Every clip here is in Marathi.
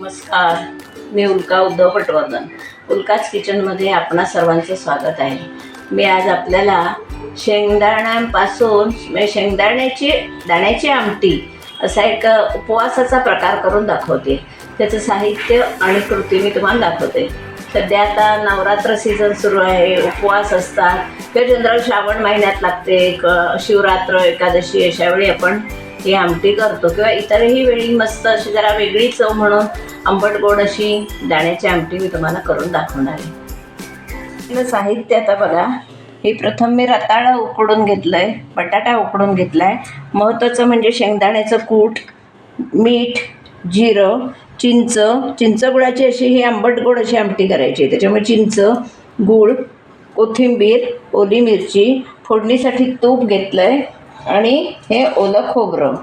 नमस्कार. मी उल्का उद्धव पटवर्धन. उल्काच किचनमध्ये आपणा सर्वांचं स्वागत आहे. मी आज आपल्याला शेंगदाण्यापासून म्हणजे शेंगदाण्याची दाण्याची आमटी असा एक उपवासाचा प्रकार करून दाखवते. त्याचं साहित्य आणि कृती मी तुम्हाला दाखवते. सध्या आता नवरात्र सीझन सुरू आहे उपवास असतात. ते जनरल श्रावण महिन्यात लागते एक शिवरात्र एकादशी अशा वेळी आपण ही आमटी करतो किंवा इतरही वेळी मस्त अशी जरा वेगळी चव म्हणून आंबट गोड अशी दाण्याची आमटी मी तुम्हाला करून दाखवणार आहे. साहित्य आता बघा. हे प्रथम मी रताळं उकडून घेतलं आहे बटाटा उकडून घेतला आहे महत्त्वाचं म्हणजे शेंगदाण्याचं कूट मीठ जिरं चिंच. चिंच गुळाची अशी ही आंबट गोड अशी आमटी करायची आहे. त्याच्यामुळे चिंच गूळ कोथिंबीर ओली मिरची फोडणीसाठी तूप घेतलं आहे आणि हे ओलं खोबरं.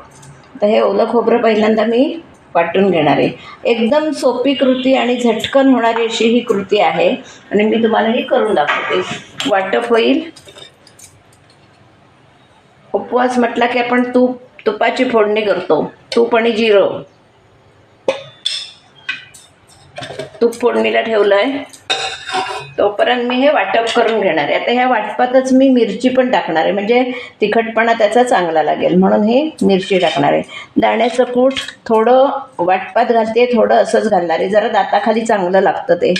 तर हे ओलं खोबरं पहिल्यांदा मी वाटून घेणार आहे. एकदम सोपी कृती आणि झटकन होणारी अशी ही कृती आहे. आणि मी तुम्हाला ही करून दाखवते. वाटप होईल. उपवास म्हटला की आपण तूप तुपाची फोडणी करतो. तूप आणि जिरं. तूप फोडणीला ठेवलं आहे तोपर्यंत मी हे वाटप करून घेणार आहे. आता ह्या वाटपातच मी मिरची पण टाकणार आहे. म्हणजे तिखटपणा त्याचा चांगला लागेल म्हणून हे मिरची टाकणार आहे. दाण्याचं कूट थोडं वाटपात घालते थोडं असंच घालणार आहे. जरा दाताखाली चांगलं लागतं ते.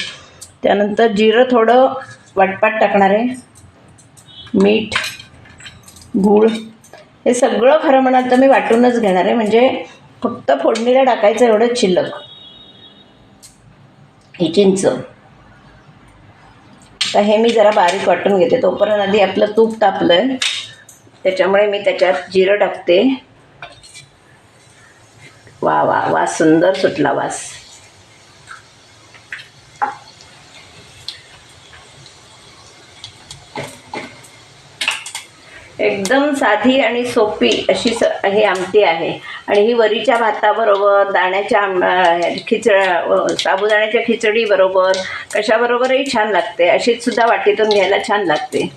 त्यानंतर जिरं थोडं वाटपात टाकणार आहे. मीठ गूळ हे सगळं खरं म्हणाल तर मी वाटूनच घेणार आहे. म्हणजे फक्त फोडणीला टाकायचं एवढंच शिल्लक. ही चिंच. तर हे मी जरा बारीक वाटून घेते. तोपर्यंत आधी आपलं तूप तापलं आहे त्याच्यामुळे मी त्याच्यात जिरं टाकते. वा वा वा सुंदर सुटला वास. एकदम साधी आणि सोपी अशी स ही आमटी आहे. आणि ही वरीच्या भाताबरोबर दाण्याच्या आम खिचड साबुदाण्याच्या खिचडीबरोबर कशाबरोबरही छान लागते. अशीच सुद्धा वाटीतून घ्यायला छान लागते.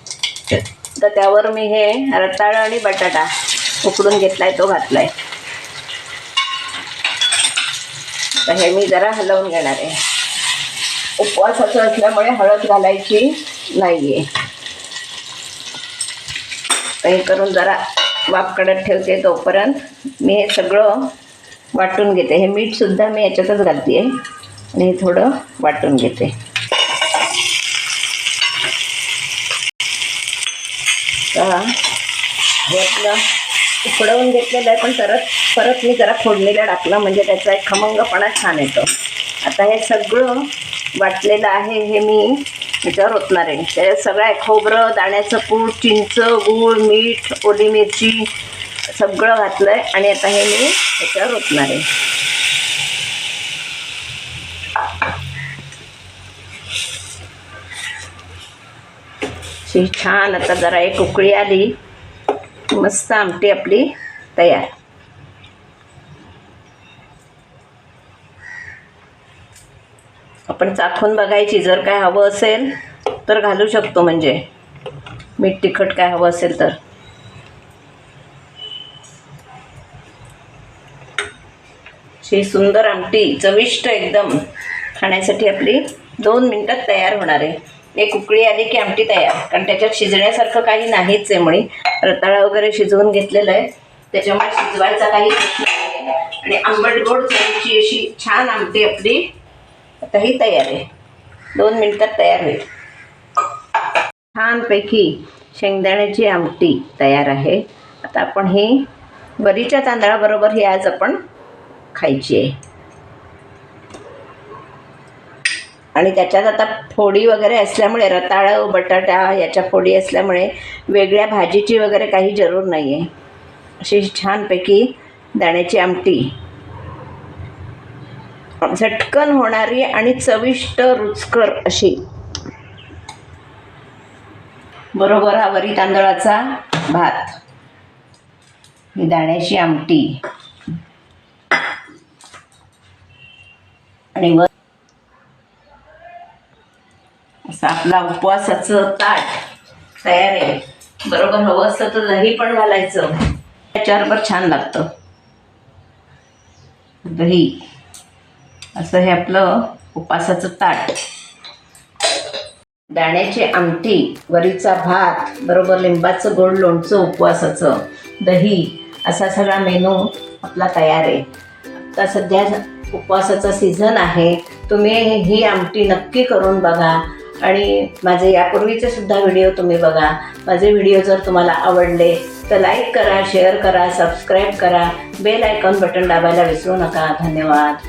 तर त्यावर मी हे रताळ आणि बटाटा उकडून घेतला आहे तो घातला आहे तर हे मी जरा हलवून घेणार आहे. उपवासाचं असल्यामुळे हळद घालायची नाही आहे हे करून जरा वाफ कडत ठेवते तोपर्यंत मी हे सगळं वाटून घेते. हे मीठसुद्धा मी याच्यातच घालते. आहे आणि हे थोडं वाटून घेते. हे आपलं उकडवून घेतलेलं आहे पण परत परत मी जरा फोडणीला टाकलं म्हणजे त्याचा एक खमंगपणा छान येतो. आता हे सगळं वाटलेलं आहे हे मी त्याच्यावर ओतणार आहे. त्याच्यात सगळं आहे खोबरं दाण्याचं कूट चिंच गूळ मीठ ओली मिरची सगळं घातलं आहे आणि आता हे मी त्याच्यावर ओतणार आहे. अशी छान आता जरा एक उकळी आली. मस्त आमटी आपली तयार. आपण चाखून बघायची जर काय हवं असेल तर घालू शकतो म्हणजे. मीठ तिखट काय हवं असेल तर. ही सुंदर आमटी चविष्ट एकदम. खाण्यासाठी आपली दोन मिनटात तयार होणार आहे. एक उकळी आली की आमटी तयार. कारण त्याच्यात शिजण्यासारखं काही नाहीच आहे म्हणे. रताळा वगैरे शिजवून घेतलेलं आहे. त्याच्यामुळे शिजवायचा काही प्रश्न नाही आणि आंबट गोड चवीची अशी छान आमटी आपली आता ही तयार आहे. दोन मिनटात तयार होईल. छानपैकी शेंगदाण्याची आमटी तयार आहे. आता आपण ही वरीच्या तांदळाबरोबर ही आज आपण खायची आहे. आणि त्याच्यात आता फोडी वगैरे असल्यामुळे रताळं बटाटा याच्या फोडी असल्यामुळे वेगळ्या भाजीची वगैरे काही जरूर नाही आहे अशी छानपैकी दाण्याची आमटी झटकन होणारी आणि चविष्ट रुचकर अशी. बरोबर हा वरी तांदळाचा भात. ही दाण्याची आमटी. आणि वर असं आपला उपवासाचं ताट तयार आहे. बरोबर हवं असतं तर दही पण घालायचं. त्याच्याबरोबर छान लागतं. दही. असं हे आपलं उपासाचं ताट. दाण्याची आमटी वरीचा भात बरोबर लिंबाचं गोड लोणचं उपवासाचं दही असा सगळा मेनू आपला तयार आहे. आता सध्या उपवासाचा सीझन आहे. तुम्ही ही आमटी नक्की करून बघा आणि माझे यापूर्वीचे सुद्धा व्हिडिओ तुम्ही बघा. माझे व्हिडिओ जर तुम्हाला आवडले तर लाईक करा शेअर करा सबस्क्राईब करा. बेल आयकॉन बटन दाबायला विसरू नका. धन्यवाद.